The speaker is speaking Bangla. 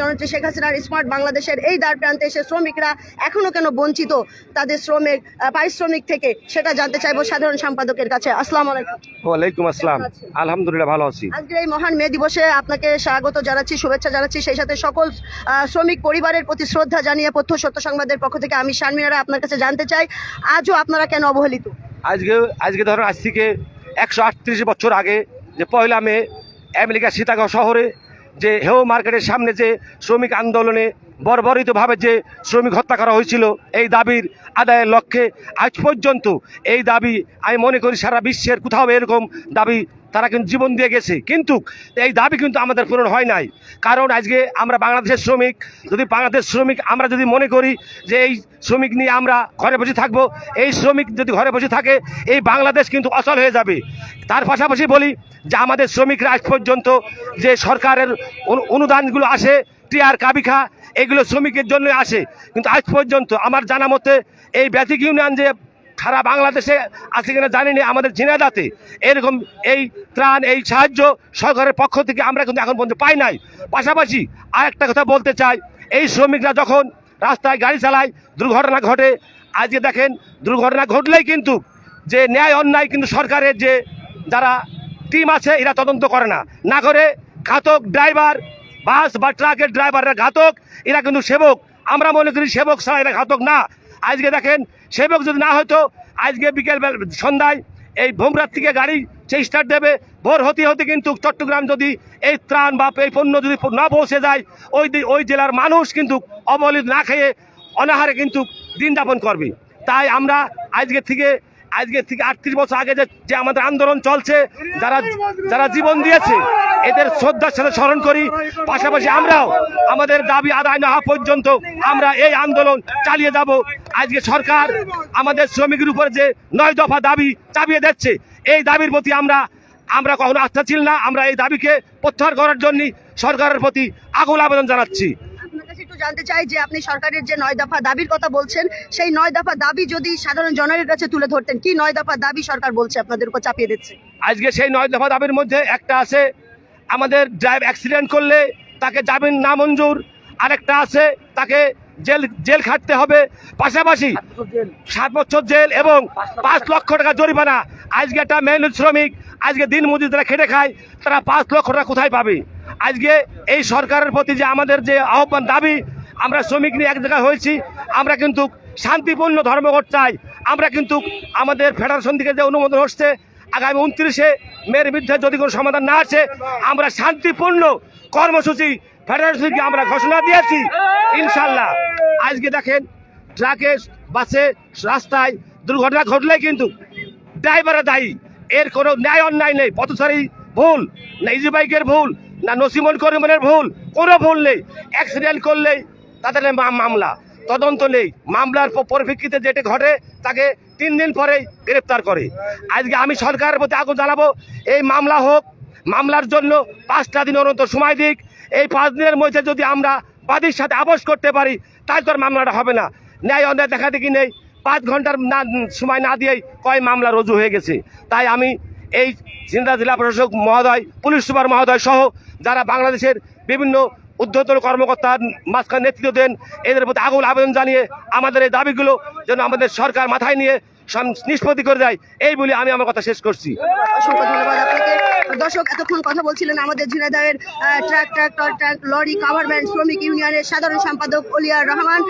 জননেত্রী শেখ হাসিনার স্মার্ট বাংলাদেশের এই দ্বার প্রান্তে এসে শ্রমিকরা এখনও কেন বঞ্চিত? তাদের শ্রমিক পারিশ্রমিক থেকে সেটা জানতে চাইব সাধারণ সম্পাদকের কাছে। আসসালামু আলাইকুম। ওয়ালাইকুম আসসালাম। আলহামদুলিল্লাহ ভালো আছি। আজকের এই মহান মে দিবসে আপনাকে স্বাগত জানাচ্ছি শুভেচ্ছা জানাচ্ছি। সেই সাথে সকল শ্রমিক পরিবারের প্রতি শ্রদ্ধা জানিয়ে পথ্য সত্য সংবাদের পক্ষ থেকে আমি শারমিনারা আপনার কাছে জানতে চাই আজও আপনারা কেন অবহেলিত? আজকে আজকে ধরুন আজ থেকে একশো আটত্রিশ বছর আগে যে পয়লা মে আমেরিকা সীতাগাঁও শহরে যে হেও মার্কেটের সামনে যে শ্রমিক আন্দোলনে বর্বরিতভাবে যে শ্রমিক হত্যা করা হয়েছিল, এই দাবির আদায়ের লক্ষ্যে আজ পর্যন্ত এই দাবি আমি মনে করি সারা বিশ্বের কোথাও এরকম দাবি তারা কিন্তু জীবন দিয়ে গেছে। কিন্তু এই দাবি কিন্তু আমাদের পূরণ হয় নাই। কারণ আজকে আমরা বাংলাদেশের শ্রমিক, যদি বাংলাদেশ শ্রমিক আমরা যদি মনে করি যে এই শ্রমিক নিয়ে আমরা ঘরে বসে থাকব, এই শ্রমিক যদি ঘরে বসে থাকে, এই বাংলাদেশ কিন্তু অচল হয়ে যাবে। তার পাশাপাশি বলি যে আমাদের শ্রমিকরা আজ পর্যন্ত যে সরকারের অনু- অনুদানগুলো আসে টিআর কাবিখা, এগুলো শ্রমিকের জন্য আসে। কিন্তু আজ পর্যন্ত আমার জানা মতে এই ব্যতিক ইউনিয়ন যে সারা বাংলাদেশে আছে কিনা জানি না আমাদের ঝিনাইদাতে এরকম এই ত্রাণ, এই সাহায্য সরকারের পক্ষ থেকে আমরা কিন্তু এখন পর্যন্ত পাই নাই। পাশাপাশি আরেকটা কথা বলতে চাই, এই শ্রমিকরা যখন রাস্তায় গাড়ি চালায়, দুর্ঘটনা ঘটে, আজকে দেখেন দুর্ঘটনা ঘটলেই কিন্তু যে ন্যায় অন্যায় কিন্তু সরকারের যে যারা টিম আছে, এরা তদন্ত করে না। না করে ঘাতক ড্রাইভার, বাস বা ট্রাকের ড্রাইভাররা ঘাতক, এরা কিন্তু সেবক। আমরা মনে করি সেবক ছাড়া এরা ঘাতক না। আজকে দেখেন, সেবক যদি না হতো আজকে বিকেল সন্ধ্যায় এই ভোমরাত থেকে গাড়ি সেই স্টার্ট দেবে। ভোর হতে হতে কিন্তু চট্টগ্রাম যদি এই ত্রাণ বা এই পণ্য যদি না পৌঁছে যায়, ওই ওই জেলার মানুষ কিন্তু অবহেলিত না খেয়ে অনাহারে কিন্তু দিন যাপন করবে। তাই আমরা আজকে থেকে আজকে থেকে আটত্রিশ বছর আগে যে আমাদের আন্দোলন চলছে, যারা যারা জীবন দিয়েছে, এদের শ্রদ্ধার সাথে স্মরণ করি। পাশাপাশি আমরাও আমাদের দাবি আদায় না হওয়া পর্যন্ত আমরা এই আন্দোলন চালিয়ে যাব। আজকে সরকার আমাদের শ্রমিকের উপর যে নয় দফা দাবি চাপিয়ে দিচ্ছে এই দাবির প্রতি আমরা আমরা কখনো আস্থাশীল না আমরা এই দাবিকে প্রত্যাহার করার জন্য সরকারের প্রতি আগুল আবেদন জানাচ্ছি। একটু জানতে চাই যে আপনি সরকারের যে নয় দফা দাবির কথা বলছেন সেই নয় দফা দাবি যদি সাধারণ কাছে তুলে ধরতেন কি নয় দফা দাবি সরকার বলছে আপনাদের উপর চাপিয়ে দিচ্ছে? আজকে সেই নয় দফা দাবির মধ্যে একটা আছে আমাদের ড্রাইভ অ্যাক্সিডেন্ট করলে তাকে জামিন না মঞ্জুর আরেকটা আছে তাকে জেল জেল খাটতে হবে। পাশাপাশি সাত বছর জেল এবং পাঁচ লক্ষ টাকা। জরিমানা। আজকে একটা মেহনত শ্রমিক আজকে দিন মজুর যারা খেটে খায় তারা পাঁচ লক্ষ টাকা কোথায় পাবে? আজকে এই সরকারের প্রতি যে আমাদের যে আহ্বান দাবি আমরা শ্রমিক নিয়ে এক জায়গায় হয়েছি আমরা কিন্তু শান্তিপূর্ণ ধর্মঘট চাই। আমরা কিন্তু আমাদের ফেডারেশন থেকে যে অনুমোদন হচ্ছে আগামী উনত্রিশে মেয়ের বিরুদ্ধে যদি কোনো সমাধান না আসে আমরা শান্তিপূর্ণ কর্মসূচি ফেডারেশনকে আমরা ঘোষণা দিয়েছি, ইনশাল্লাহ। আজকে দেখেন ট্রাকে বাসে রাস্তায় দুর্ঘটনা ঘটলে কিন্তু ড্রাইভাররা দায়ী। এর কোনো ন্যায় অন্যায় নেই, পথচারী ভুল, না ইজি বাইকের ভুল, না নসিমন করিমনের ভুল, কোনো ভুল নেই। অ্যাক্সিডেন্ট করলেই তাদের মামলা। তদন্ত নেই। মামলার পরিপ্রেক্ষিতে যেটা ঘটে, তাকে তিন দিন পরেই গ্রেপ্তার করে। আজকে আমি সরকারের প্রতি আগুন জানাব এই মামলা হোক মামলার জন্য পাঁচটা দিন অনন্ত সময় দিক। এই পাঁচ দিনের মধ্যে যদি আমরা বাদীর সাথে আপোষ করতে পারি তাহলে তো আর মামলাটা হবে না। ন্যায় অন্যায় দেখা দেখি নেই। পাঁচ ঘণ্টার না, সময় না দিয়েই কয় মামলা রুজু হয়ে গেছে। তাই আমি এই জিন্দা জেলা প্রশাসক মহোদয়, পুলিশ সুপার মহোদয় সহ যারা বাংলাদেশের বিভিন্ন উদ্ধতর কর্মকর্তার মাঝখানে নেতৃত্ব দেন, এদের প্রতি আগুন আবেদন জানিয়ে আমাদের এই দাবিগুলো যেন আমাদের সরকার মাথায় নিয়ে নিষ্পত্তি করে দেয়। এই বলে আমি আমার কথা শেষ করছি। অসংখ্য ধন্যবাদ আপনাকে। দর্শক এতক্ষণ কথা বলছিলেন আমাদের ঝিনাইদহের truck tractor truck lorry cover শ্রমিক ইউনিয়নের সাধারণ সম্পাদক অলিয়ার রহমান।